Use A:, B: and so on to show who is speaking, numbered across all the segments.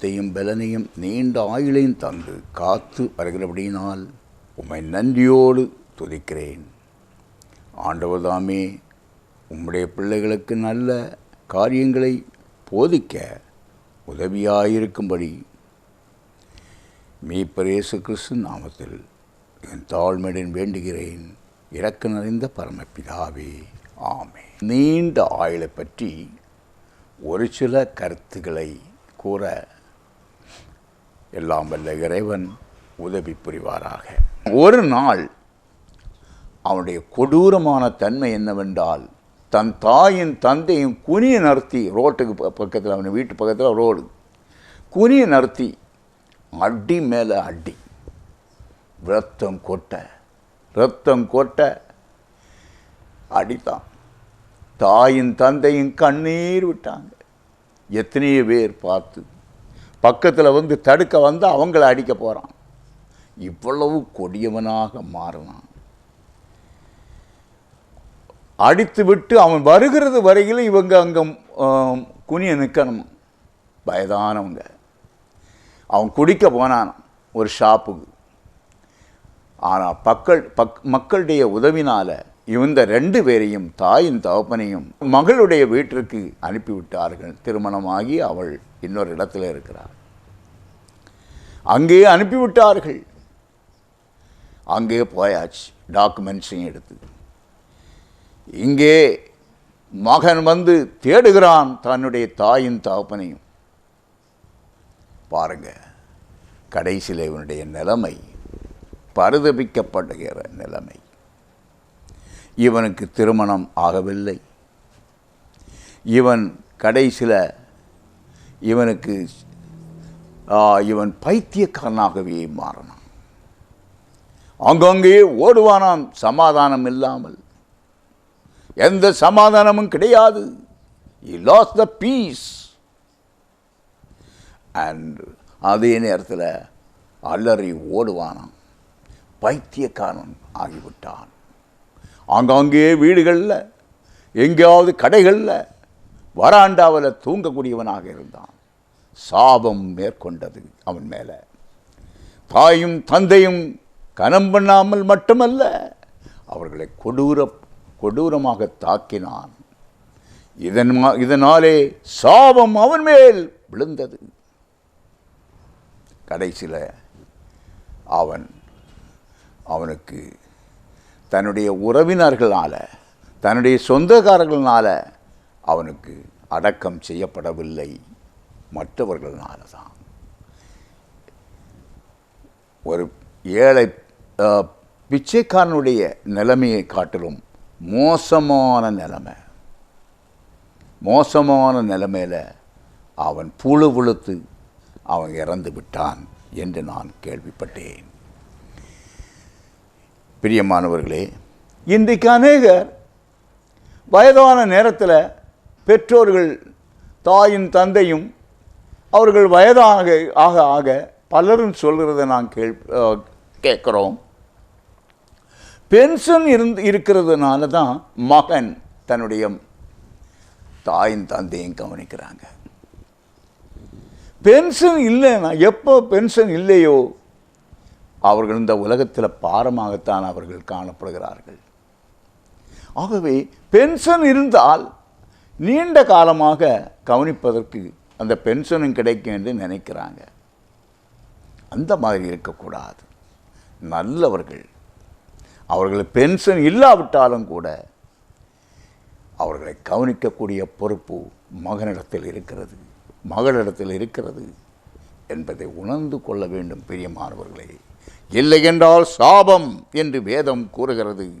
A: எங்களுக்கு பலனையும் நீண்ட ஆயுளையும் தந்து காத்து வருகிறபடியினால் உம்மை நன்றியோடு துதிக்கிறேன். ஆண்டவர் தாமே உம்முடைய பிள்ளைகளுக்கு நல்ல காரியங்களை போதிக்க உதவியாயிருக்கும்படி மீட்பர் இயேசு கிறிஸ்து நாமத்தில் என் தாழ்மையுடன் வேண்டுகிறேன். இறக்க நிறைந்த பரமபிதாவே ஆமே நீண்ட ஆயுளை பற்றி ஒரு சில கருத்துக்களை கூற எல்லாம் வல்ல இறைவன் உதவி புரிவாராக. ஒரு நாள் அவனுடைய கொடூரமான தன்மை என்னவென்றால் தன் தாயின் தந்தையும் குனிய நடத்தி ரோட்டுக்கு ப- பக்கத்தில் அவன் வீட்டு பக்கத்தில் ரோடு. குனிய நடத்தி அடி மேலே அடி. ரத்தம் கொட்ட ரத்தம் கொட்ட அடித்தான். தாயின் தந்தையும் கண்ணீர் விட்டாங்க. எத்தனையோ பேர் பார்த்து பக்கத்தில் வந்து தடுக்க வந்து அவங்கள அடிக்க போகிறான் இவ்வளவு கொடியவனாக மாறினான். அடித்து விட்டு அவன் வருகிறது வரையில் இவங்க அங்கே குனிய நிற்கணும் வயதானவங்க. அவன் குடிக்க போனான் ஒரு ஷாப்புக்கு. ஆனால் பக்கள் பக் மக்களுடைய உதவினால் இந்த ரெண்டு பேரையும் தாயின் தகப்பனையும் மகளுடைய வீட்டிற்கு அனுப்பிவிட்டார்கள். திருமணமாகி அவள் இன்னொரு இடத்துல இருக்கிறார் அங்கே அனுப்பிவிட்டார்கள். அங்கே போயாச்சு டாக்குமெண்ட்ஸையும் எடுத்து. இங்கே மகன் வந்து தேடுகிறான் தன்னுடைய தாயின் தகப்பனையும். பாருங்க கடைசியில் இவனுடைய நிலைமை பரிதபிக்கப்படுகிற நிலைமை. இவனுக்கு திருமணம் ஆகவில்லை. இவன் கடைசியில் இவனுக்கு இவன் பைத்தியக்காரனாகவே மாறினான். அங்கங்கே ஓடுவானாம் சமாதானம் இல்லாமல் எந்த சமாதானமும் கிடையாது. He lost the அண்ட் அதே நேரத்தில் அலறி ஓடுவானாம். பைத்தியக்காரன் ஆகிவிட்டான். அங்கங்கே வீடுகளில் எங்கேயாவது கடைகளில் வராண்டாவில் தூங்கக்கூடியவனாக இருந்தான். சாபம் மேற்கொண்டது அவன் மேலே. தாயும் தந்தையும் கனம் பண்ணாமல் மட்டுமல்ல அவர்களை கொடூர கொடூரமாக தாக்கினான். இதன் இதனாலே சாபம் அவன் மேல் விழுந்தது. கடைசியில் அவன் அவனுக்கு தன்னுடைய உறவினர்களால் தன்னுடைய சொந்தக்காரர்களால் அவனுக்கு அடக்கம் செய்யப்படவில்லை. மற்றவர்களால தான் ஒரு ஏழை பிச்சைக்காரனுடைய நிலைமையை காட்டிலும் மோசமான நிலைமை. மோசமான நிலைமையில் அவன் புழு புழுத்து அவன் இறந்து விட்டான் என்று நான் கேள்விப்பட்டேன். பிரியமானவர்களே இன்றைக்கு அநேகர் வயதான நேரத்தில் பெற்றோர்கள் தாயும் தந்தையும் அவர்கள் வயதாக ஆக ஆக பலரும் சொல்கிறத நான் கேள் கேட்குறோம். பென்ஷன் இருந்து இருக்கிறதுனால தான் மகன் தன்னுடைய தாயின் தந்தையும் கவனிக்கிறாங்க. பென்ஷன் இல்லைன்னா எப்போ பென்ஷன் இல்லையோ அவர்கள் இந்த உலகத்தில் பாரமாகத்தான் அவர்கள் காணப்படுகிறார்கள். ஆகவே பென்ஷன் இருந்தால் நீண்ட காலமாக கவனிப்பதற்கு அந்த பென்ஷனும் கிடைக்கும் என்று நினைக்கிறாங்க. அந்த மாதிரி இருக்கக்கூடாது. நல்லவர்கள் அவர்கள் பென்ஷன் இல்லாவிட்டாலும் கூட அவர்களை கவனிக்கக்கூடிய பொறுப்பு மகனிடத்தில் இருக்கிறது. மகளிடத்தில் இருக்கிறது என்பதை உணர்ந்து கொள்ள வேண்டும் பெரியமானவர்களே. இல்லை என்றால் சாபம் என்று வேதம் கூறுகிறது.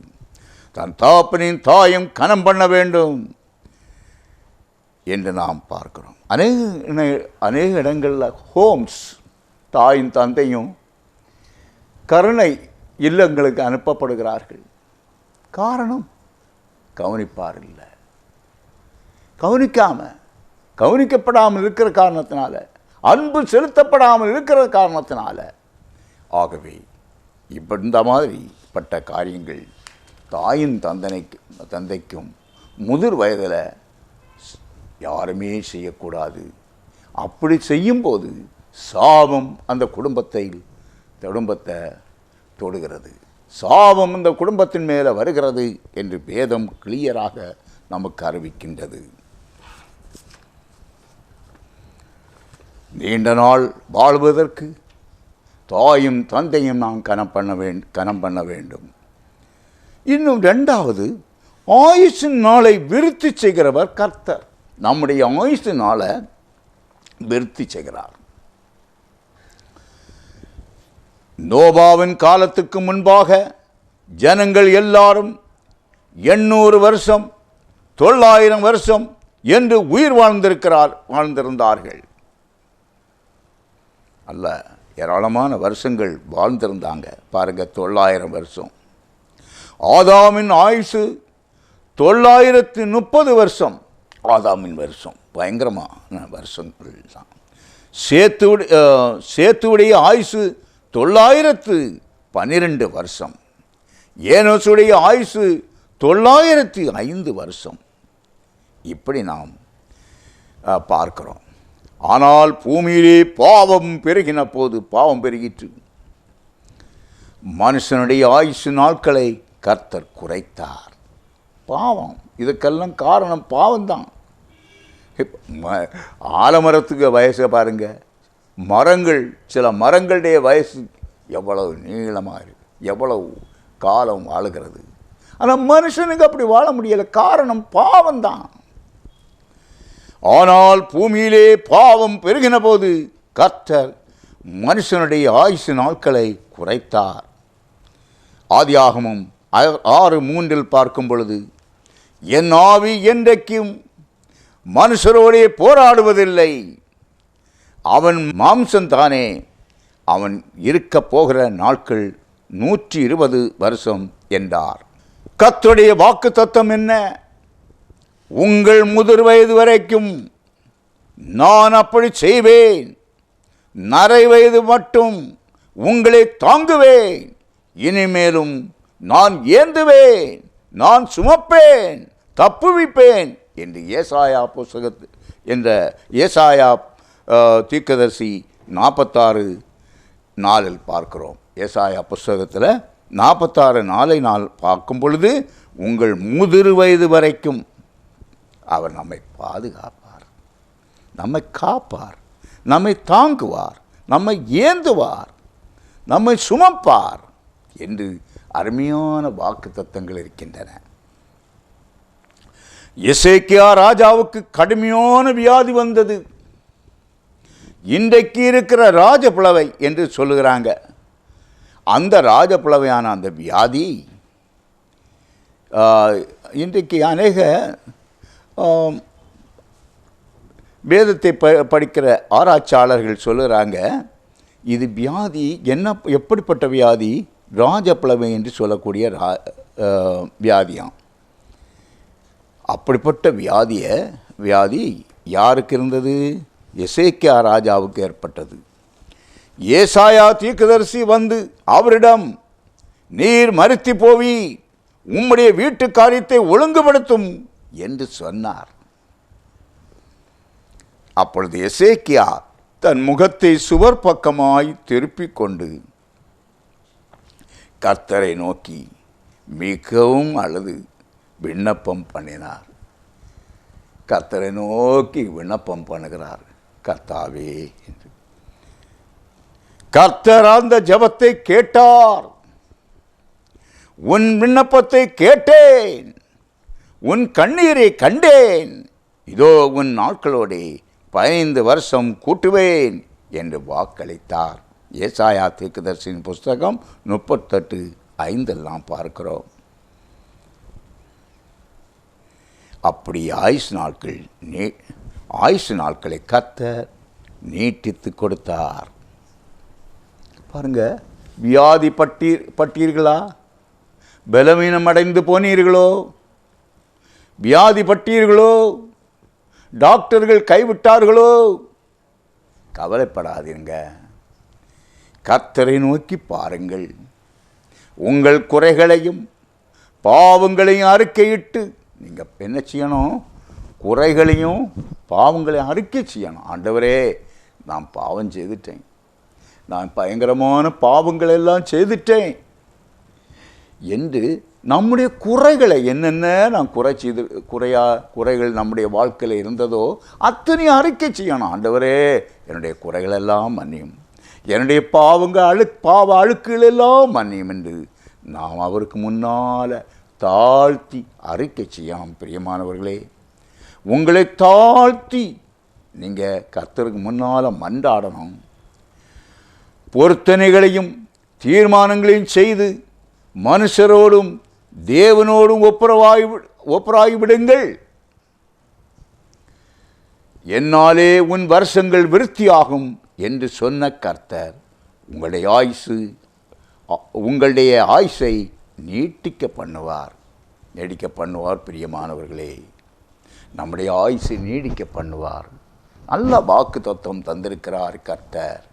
A: தன் தாப்பனின் தாயும் கனம் பண்ண வேண்டும். என்று நாம் பார்க்கிறோம். அநேக அநேக இடங்களில் ஹோம்ஸ் தாயும் தந்தையும் கருணை இல்லங்களுக்கு அனுப்பப்படுகிறார்கள். காரணம் கவனிப்பார் இல்லை கவனிக்காமல் கவனிக்கப்படாமல் இருக்கிற காரணத்தினால அன்பு செலுத்தப்படாமல் இருக்கிற காரணத்தினால ஆகவே இப்ப இந்த மாதிரிப்பட்ட காரியங்கள் தாயின் தந்தனைக்கு தந்தைக்கும் முதிர் வயதில் யாருமே செய்யக்கூடாது. அப்படி செய்யும்போது சாபம் அந்த குடும்பத்தை குடும்பத்தை தொடுகிறது. சாபம் இந்த குடும்பத்தின் மேலே வருகிறது என்று வேதம் கிளியராக நமக்கு அறிவிக்கின்றது. நீண்ட நாள் வாழ்வதற்கு தாயும் தந்தையும் நாம் கனம் பண்ண வேண்டும் கனம் பண்ண வேண்டும். இன்னும் ரெண்டாவது ஆயுஷின் நாளை விருத்தி செய்கிறவர் கர்த்தர். நம்முடைய ஆயுசினால் விருத்தி செய்கிறார். நோபாவின் காலத்துக்கு முன்பாக ஜனங்கள் எல்லாரும் எண்ணூறு வருஷம் தொள்ளாயிரம் வருஷம் என்று உயிர் வாழ்ந்திருக்கிறார் வாழ்ந்திருந்தார்கள். அல்ல ஏராளமான வருஷங்கள் வாழ்ந்திருந்தாங்க. பாருங்க தொள்ளாயிரம் வருஷம். ஆதாமின் ஆயுசு தொள்ளாயிரத்து முப்பது வருஷம். ஆதாமின் வருஷம். பயங்கரமான வருஷங்கள் தான் சேத்துடைய சேத்துவுடைய ஆயுசு தொள்ளாயிரத்து பன்னிரெண்டு வருஷம். ஏனோசுடைய ஆயுசு தொள்ளாயிரத்து ஐந்து வருஷம். இப்படி நாம் பார்க்கிறோம். ஆனால் பூமியிலே பாவம் பெருகின போது பாவம் பெருகிற்று. மனுஷனுடைய ஆயுசு நாட்களை கர்த்தர் குறைத்தார். பாவம். இதுக்கெல்லாம் காரணம் பாவம்தான். ஆலமரத்துக்கு வயசை பாருங்கள் மரங்கள் சில மரங்களுடைய வயசு எவ்வளவு நீளமாக இருக்குது எவ்வளவு காலம் வாழுகிறது ஆனால் மனுஷனுக்கு அப்படி வாழ முடியலை. காரணம் பாவம்தான். ஆனால் பூமியிலே பாவம் பெருகின போது கர்த்தர் மனுஷனுடைய ஆயுசு நாட்களை குறைத்தார். ஆதியாகமும் ஆ- ஆறு மூன்றில் பார்க்கும் பொழுது என் ஆவி என்றைக்கும் மனுஷரோடே போராடுவதில்லை. அவன் மாம்சந்தானே. அவன் இருக்கப் போகிற நாட்கள் நூற்றி இருபது வருஷம் என்றார். கத்துடைய வாக்கு தத்துவம் என்ன? உங்கள் முதிர் வயது வரைக்கும் நான் அப்படி செய்வேன். நரை வயது மட்டும் உங்களை தாங்குவேன். இனிமேலும் நான் ஏந்துவேன். நான் சுமப்பேன். தப்புவிப்பேன். என்று ஏசாயா புஸ்தகத்து என்ற ஏசாயா தீர்க்கதர்சி தீர்க்கதரிசி நாற்பத்தாறு நாளில் பார்க்கிறோம். ஏசாயா புஸ்தகத்தில் நாற்பத்தாறு நாளை நாள் பார்க்கும் பொழுது உங்கள் முதிர் வயது வரைக்கும் அவர் நம்மை பாதுகாப்பார். நம்மை காப்பார். நம்மை தாங்குவார். நம்மை ஏந்துவார். நம்மை சுமப்பார் என்று அருமையான வாக்கு தத்தங்கள் இருக்கின்றன. எசேக்கியா ராஜாவுக்கு கடுமையான வியாதி வந்தது. இன்றைக்கு இருக்கிற ராஜபுலவை என்று சொல்லுகிறாங்க. அந்த ராஜபுலவையான அந்த வியாதி இன்றைக்கு அநேக வேதத்தை ப படிக்கிற ஆராய்ச்சியாளர்கள் சொல்லுகிறாங்க இது வியாதி என்ன எப்படிப்பட்ட வியாதி? ராஜபுலவை என்று சொல்லக்கூடிய ரா வியாதியாம். அப்படிப்பட்ட வியாதியை வியாதி யாருக்கு இருந்தது? எசேக்கியா ராஜாவுக்கு ஏற்பட்டது. ஏசாயா தீக்குதரிசி வந்து அவரிடம் நீர் மறுத்தி போவி உம்முடைய வீட்டு காரியத்தை ஒழுங்குபடுத்தும் என்று சொன்னார். அப்பொழுது எசேக்கியா தன் முகத்தை சுவர் பக்கமாய் திருப்பிக் கொண்டு கர்த்தரை நோக்கி மிகவும் அழுது. விண்ணப்பம் பண்ணினார். கர்த்தரை நோக்கி விண்ணப்பம் பண்ணுகிறார். கர்த்தாவே என்று. கர்த்தர் அந்த ஜெபத்தை கேட்டார். உன் விண்ணப்பத்தை கேட்டேன். உன் கண்ணீரை கண்டேன். இதோ உன் நாட்களோடு பதினைந்து வருஷம் கூட்டுவேன் என்று வாக்களித்தார். ஏசாயா தீர்க்கதரிசியின் புஸ்தகம் முப்பத்தெட்டு ஐந்தெல்லாம் பார்க்கிறோம். அப்படி ஆயுசு நாட்கள் நீ ஆயுசு நாட்களை கத்த நீட்டித்து கொடுத்தார். பாருங்க வியாதி பட்டி பட்டீர்களா? பலவீனம் அடைந்து போனீர்களோ? வியாதி பட்டீர்களோ? டாக்டர்கள் கைவிட்டார்களோ? கவலைப்படாதீங்க. கத்தரை நோக்கி பாருங்கள். உங்கள் குறைகளையும் பாவங்களையும் அறிக்கையிட்டு நீங்கள் என்ன செய்யணும்? குறைகளையும் பாவங்களையும் அறிக்கை செய்யணும். ஆண்டவரே நான் பாவம் செய்துட்டேன். நான் பயங்கரமான பாவங்கள் எல்லாம் செய்துட்டேன். என்று நம்முடைய குறைகளை என்னென்ன நான் குறை செய்து குறையா குறைகள் நம்முடைய வாழ்க்கையில் இருந்ததோ அத்தனை அறிக்கை செய்யணும். ஆண்டவரே என்னுடைய குறைகள் எல்லாம் மன்னியும். என்னுடைய பாவங்கள் அழு பாவ அழுக்குகளெல்லாம் மன்னியும் என்று நாம் அவருக்கு முன்னால் தாழ்த்தி அறிக்கை செய்யணும் பிரியமானவர்களே. உங்களை தாழ்த்தி நீங்கள் கர்த்தருக்கு முன்னால் மன்றாடணும். பொருத்தனைகளையும் தீர்மானங்களையும் செய்து மனுஷரோடும் தேவனோடும் ஒப்புரவாய் ஒப்புராகி விடுங்கள் என்னாலே உன் வருஷங்கள் விருத்தியாகும் என்று சொன்ன கர்த்தர் உங்களுடைய ஆயுசு உங்களுடைய ஆயுசை நீட்டிக்க பண்ணுவார் நீடிக்க பண்ணுவார் பிரியமானவர்களே. நம்முடைய ஆயுசு நீடிக்க பண்ணுவார் நல்ல வாக்கு தத்துவம் தந்திருக்கிறார் கர்த்தர்.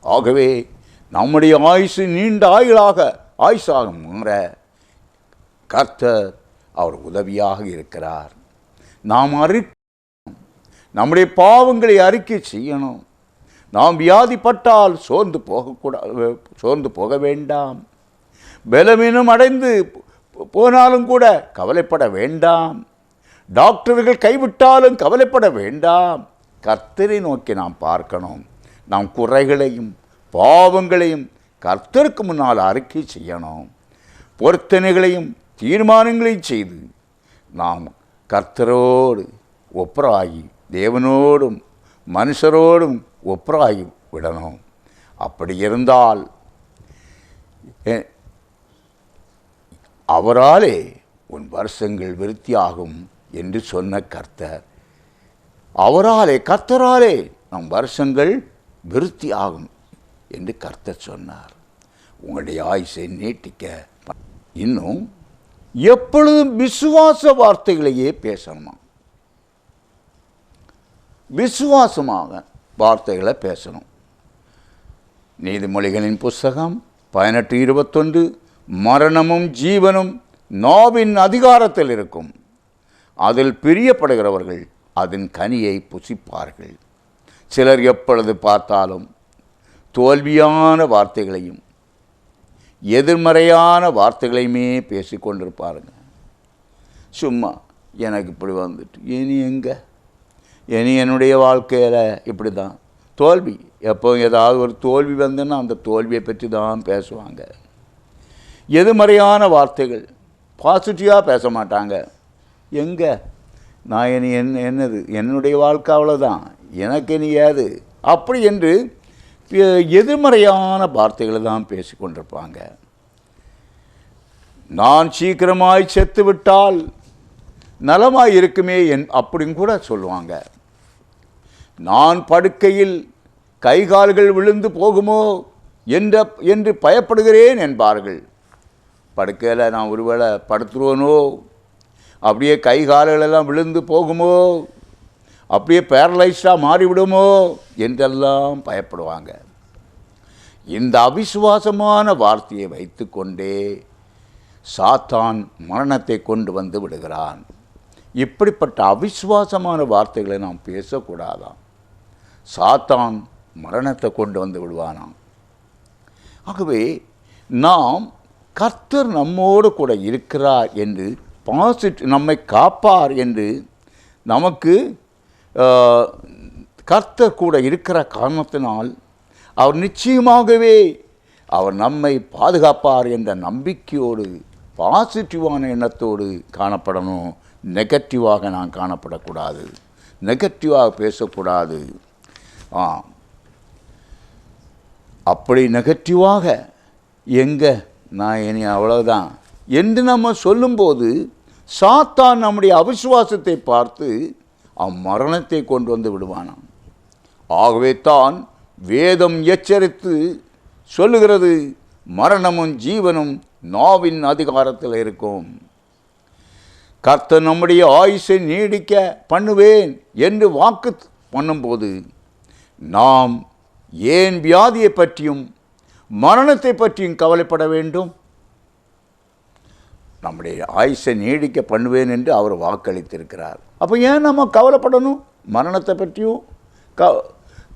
A: ஆகவே நம்முடைய ஆயுசு நீண்ட ஆயுளாக ஆயுசாக முற கர்த்தர் அவர் உதவியாக இருக்கிறார். நாம் அறி நம்முடைய பாவங்களை அறிக்கை செய்யணும். நாம் வியாதிப்பட்டால் சோர்ந்து போகக்கூடாது சோர்ந்து போக வேண்டாம். பலவீனம் அடைந்து போனாலும் கூட கவலைப்பட வேண்டாம். டாக்டர்கள் கைவிட்டாலும் கவலைப்பட வேண்டாம். கர்த்தரை நோக்கி நாம் பார்க்கணும். நாம் குறைகளையும் பாவங்களையும் கர்த்தருக்கு முன்னால் அறிக்கை செய்யணும். பொருத்தனைகளையும் தீர்மானங்களையும் செய்து நாம் கர்த்தரோடு ஒப்பராகி தேவனோடும் மனுஷரோடும் ஒப்பராகி விடணும். அப்படி இருந்தால் அவராலே உன் வருஷங்கள் விருத்தியாகும் என்று சொன்ன கர்த்தர். அவராலே கர்த்தராலே நம் வருஷங்கள் விருத்தி ஆகும் என்று கர்த்தர் சொன்னார். உங்களுடைய ஆயுசை நீட்டிக்க இன்னும் எப்பொழுதும் விசுவாச வார்த்தைகளையே பேசணுமா? விசுவாசமாக வார்த்தைகளை பேசணும். நீதிமொழிகளின் புஸ்தகம் பதினெட்டு இருபத்தொன்று மரணமும் ஜீவனும் நாவின் அதிகாரத்தில் இருக்கும். அதில் பிரியப்படுகிறவர்கள் அதன் கனியை புசிப்பார்கள். சிலர் எப்பொழுது பார்த்தாலும் தோல்வியான வார்த்தைகளையும் எதிர்மறையான வார்த்தைகளையுமே பேசிக்கொண்டிருப்பாருங்க சும்மா எனக்கு இப்படி வந்துட்டு இனி எங்கே? இனி என்னுடைய வாழ்க்கையில் இப்படி தான் தோல்வி எப்போ ஏதாவது ஒரு தோல்வி வந்துன்னா அந்த தோல்வியை பற்றி தான் பேசுவாங்க. எதிர்மறையான வார்த்தைகள். பாசிட்டிவாக பேச மாட்டாங்க எங்கே? நான் இனி என் என்னது? என்னுடைய வாழ்க்கை அவ்வளோதான் எனக்கு இனி ஏது அப்படி என்று எதிர்மறையான வார்த்தைகளை தான் பேசிக்கொண்டிருப்பாங்க நான் சீக்கிரமாய் செத்து விட்டால் நலமாய் இருக்குமே என் அப்படின்னு கூட சொல்லுவாங்க. நான் படுக்கையில் கை கால்கள் விழுந்து போகுமோ என்ற என்று பயப்படுகிறேன் என்பார்கள். படுக்கையில் நான் ஒருவேளை படுத்துருவனோ? அப்படியே கை கால்களெல்லாம் விழுந்து போகுமோ? அப்படியே பேரலைஸ்டாக மாறிவிடுமோ? என்றெல்லாம் பயப்படுவாங்க. இந்த அவிசுவாசமான வார்த்தையை வைத்துக்கொண்டே சாத்தான் மரணத்தை கொண்டு வந்து விடுகிறான். இப்படிப்பட்ட அவிசுவாசமான வார்த்தைகளை நாம் பேசக்கூடாதாம். சாத்தான் மரணத்தை கொண்டு வந்து விடுவானாம். ஆகவே நாம் கர்த்தர் நம்மோடு கூட இருக்கிறார் என்று பாசிட் நம்மை காப்பார் என்று நமக்கு கர்த்தர் கூட இருக்கிற காரணத்தினால் அவர் நிச்சயமாகவே அவர் நம்மை பாதுகாப்பார் என்ற நம்பிக்கையோடு பாசிட்டிவான எண்ணத்தோடு காணப்படணும். நெகட்டிவாக நான் காணப்படக்கூடாது. நெகட்டிவாக பேசக்கூடாது. ஆ. அப்படி நெகட்டிவாக எங்கே நான் இனி அவ்வளோதான் என்று நம்ம சொல்லும்போது சாத்தான் நம்முடைய அவிசுவாசத்தை பார்த்து அம்மரணத்தை கொண்டு வந்து விடுவானாம். ஆகவே தான் வேதம் எச்சரித்து சொல்லுகிறது மரணமும் ஜீவனும் நாவின் அதிகாரத்தில் இருக்கும். கர்த்தர் நம்முடைய ஆயுஷை நீடிக்க பண்ணுவேன் என்று வாக்கு பண்ணும்போது நாம் ஏன் வியாதியை பற்றியும் மரணத்தை பற்றியும் கவலைப்பட வேண்டும். நம்முடைய ஆயுசை நீடிக்க பண்ணுவேன் என்று அவர் வாக்களித்திருக்கிறார். அப்போ ஏன் நம்ம கவலைப்படணும்? மரணத்தை பற்றியும் க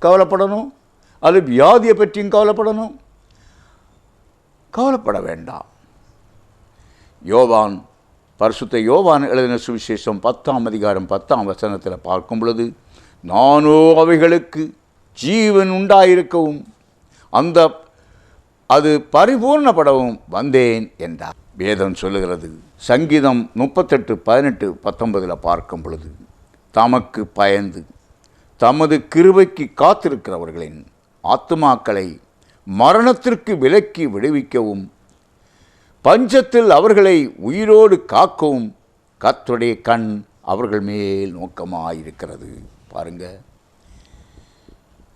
A: கவலைப்படணும். அது வியாதியை பற்றியும் கவலைப்படணும். கவலைப்பட வேண்டாம். யோவான் பரிசுத்த யோவான் எழுதின சுவிசேஷம் பத்தாம் அதிகாரம் பத்தாம் வசனத்தில் பார்க்கும் பொழுது நானோ அவைகளுக்கு ஜீவன் உண்டாயிருக்கவும் அந்த அது பரிபூர்ணப்படவும் வந்தேன் என்றார். வேதம் சொல்லுகிறது. சங்கீதம் முப்பத்தெட்டு பதினெட்டு பத்தொன்பதில் பார்க்கும் பொழுது தமக்கு பயந்து தமது கிருபைக்கு காத்திருக்கிறவர்களின் ஆத்துமாக்களை மரணத்திற்கு விலக்கி விடுவிக்கவும் பஞ்சத்தில் அவர்களை உயிரோடு காக்கவும் கத்துடைய கண் அவர்கள் மேல் நோக்கமாயிருக்கிறது. பாருங்க.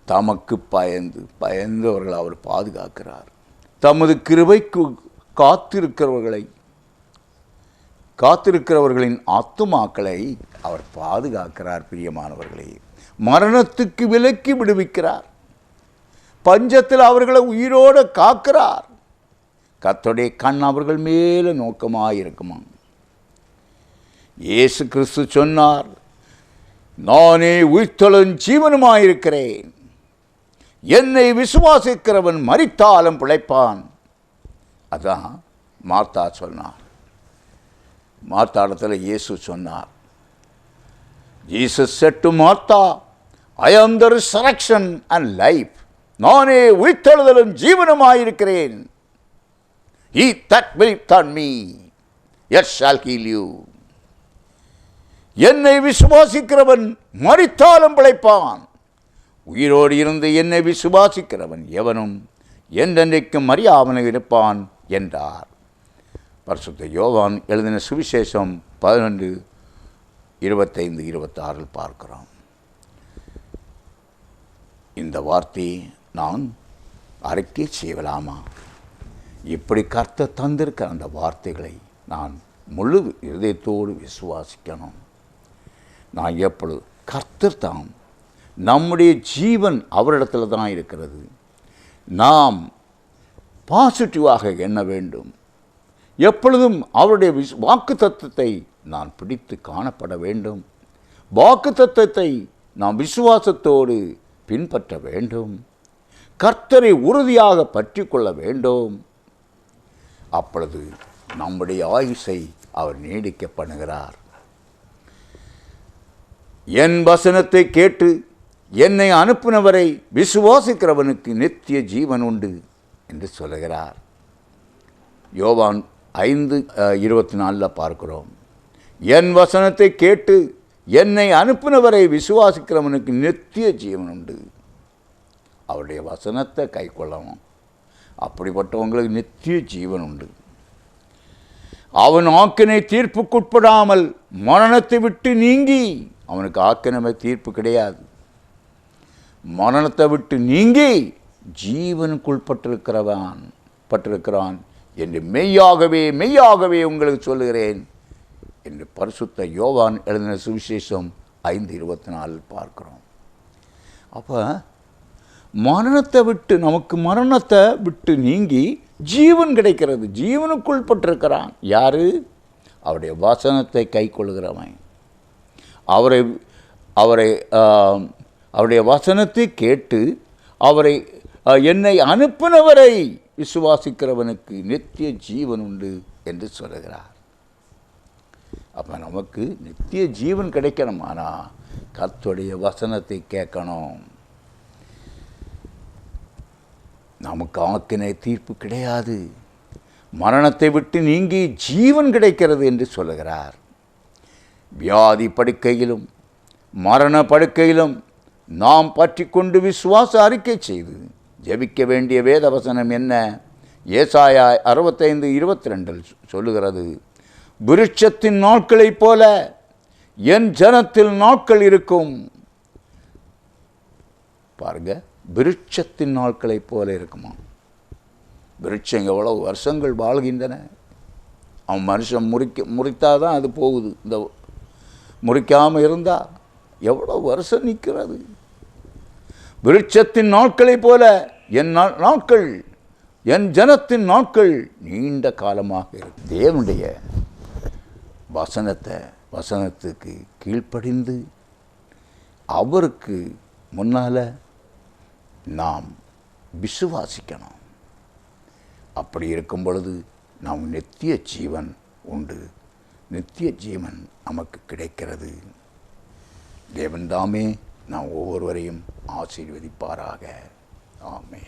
A: தமக்கு பயந்து பயந்து அவர்கள் அவர் பாதுகாக்கிறார். தமது கிருபைக்கு காத்திருக்கிறவர்களை காத்திருக்கிறவர்களின் ஆத்துமாக்களை அவர் பாதுகாக்கிறார் பிரியமானவர்களே. மரணத்துக்கு விலக்கி விடுவிக்கிறார். பஞ்சத்தில் அவர்களை உயிரோடு காக்கிறார். கத்தோடைய கண் அவர்கள் மேலே நோக்கமாக இருக்குமா இயேசு கிறிஸ்து சொன்னார் நானே உயிர்த்தலும் ஜீவனுமாயிருக்கிறேன். என்னை விசுவாசிக்கிறவன் மறித்தாலும் பிழைப்பான். அதான் மார்த்தா சொன்னார். மார்த்தாடத்தில் இயேசு சொன்னார். Jesus set Martha. ஐ ஆம் த ரிசரக்ஷன் அண்ட் லைஃப் நானே உயிர்த்தெழுதலும் ஜீவனமாயிருக்கிறேன். He that believeth on me yet shall heal you. என்னை விசுவாசிக்கிறவன் மறித்தாலும் பிழைப்பான். உயிரோடு இருந்து என்னை விசுவாசிக்கிறவன் எவனும் என்றென்றைக்கும் மறியாமல் இருப்பான் என்றார். பரிசுத்த யோவான் எழுதின சுவிசேஷம் பதினொன்று இருபத்தைந்து இருபத்தாறில் பார்க்கிறோம். இந்த வார்த்தையை நான் அறிக்கை செய்யலாமா? இப்படி கர்த்த தந்திருக்கிற அந்த வார்த்தைகளை நான் முழு இதயத்தோடு விசுவாசிக்கணும். நான் எப்பொழுது கர்த்தர் தான் நம்முடைய ஜீவன் அவரிடத்துல தான் இருக்கிறது. நாம் பாசிட்டிவாக எண்ண வேண்டும். எப்பொழுதும் அவருடைய விஸ் வாக்கு தத்துவத்தை நான் பிடித்து காணப்பட வேண்டும். வாக்கு தத்துவத்தை நாம் விசுவாசத்தோடு பின்பற்ற வேண்டும். கர்த்தரை உறுதியாக பற்றி கொள்ள வேண்டும். அப்பொழுது நம்முடைய ஆயுசை அவர் நீடிக்க பண்ணுகிறார். என் வசனத்தை கேட்டு என்னை அனுப்பினவரை விசுவாசிக்கிறவனுக்கு நித்திய ஜீவன் உண்டு என்று சொல்லுகிறார். யோவான் ஐந்து இருபத்தி நாலில் பார்க்கிறோம். என் வசனத்தை கேட்டு என்னை அனுப்பினவரை விசுவாசிக்கிறவனுக்கு நித்திய ஜீவன் உண்டு. அவருடைய வசனத்தை கை கொள்ளணும் அப்படிப்பட்டவங்களுக்கு நித்திய ஜீவன் உண்டு. அவன் ஆக்கினை தீர்ப்புக்குட்படாமல் மரணத்தை விட்டு நீங்கி அவனுக்கு ஆக்கினமை தீர்ப்பு கிடையாது. மரணத்தை விட்டு நீங்கி ஜீவனுக்குள் பட்டிருக்கிறவன் பட்டிருக்கிறான் என்று மெய்யாகவே மெய்யாகவே உங்களுக்கு சொல்லுகிறேன் என்று பரிசுத்த யோவான் எழுதின சுவிசேஷம் ஐந்து இருபத்தி நாலில் பார்க்குறோம். அப்போ மரணத்தை விட்டு நமக்கு மரணத்தை விட்டு நீங்கி ஜீவன் கிடைக்கிறது ஜீவனுக்குள் பட்டிருக்கிறான் யாரு? அவருடைய வசனத்தை கை கொள்கிறவன் அவரை அவரை அவருடைய வசனத்தை கேட்டு அவரை என்னை அனுப்பினவரை விசுவாசிக்கிறவனுக்கு நித்திய ஜீவன் உண்டு என்று சொல்லுகிறார். அப்போ நமக்கு நித்திய ஜீவன் கிடைக்கணும். ஆனால் கத்துடைய வசனத்தை கேட்கணும். நமக்கு ஆக்கினை தீர்ப்பு கிடையாது. மரணத்தை விட்டு நீங்கி ஜீவன் கிடைக்கிறது என்று சொல்லுகிறார். வியாதி படுக்கையிலும் மரண படுக்கையிலும் நாம் பற்றி கொண்டு விசுவாச அறிக்கை செய்து ஜெபிக்க வேண்டிய வேத வசனம் என்ன? ஏசாயா அறுபத்தைந்து இருபத்தி ரெண்டில் சொல்லுகிறது விருட்சத்தின் நாட்களைப் போல என் ஜனத்தில் நாட்கள் இருக்கும். பாருங்க விருட்சத்தின் நாட்களைப் போல இருக்குமா? விருட்சம் எவ்வளவு வருஷங்கள் வாழ்கின்றன. அவன் மனுஷன் முறிக்க முறித்தாதான் அது போகுது. இந்த முறிக்காமல் இருந்தால் எவ்வளோ வருஷம் நிற்கிறது? விருட்சத்தின் நாட்களைப் போல என் நாட்கள் என் ஜனத்தின் நாட்கள் நீண்ட காலமாக இருக்கும் தேவனுடைய வசனத்தை வசனத்துக்கு கீழ்ப்படிந்து அவருக்கு முன்னால் நாம் விசுவாசிக்கணும். அப்படி இருக்கும் பொழுது நாம் நித்திய ஜீவன் உண்டு. நித்திய ஜீவன் நமக்கு கிடைக்கிறது. தேவன் தாமே நாம் ஒவ்வொருவரையும் ஆசீர்வதிப்பாராக. ஆமே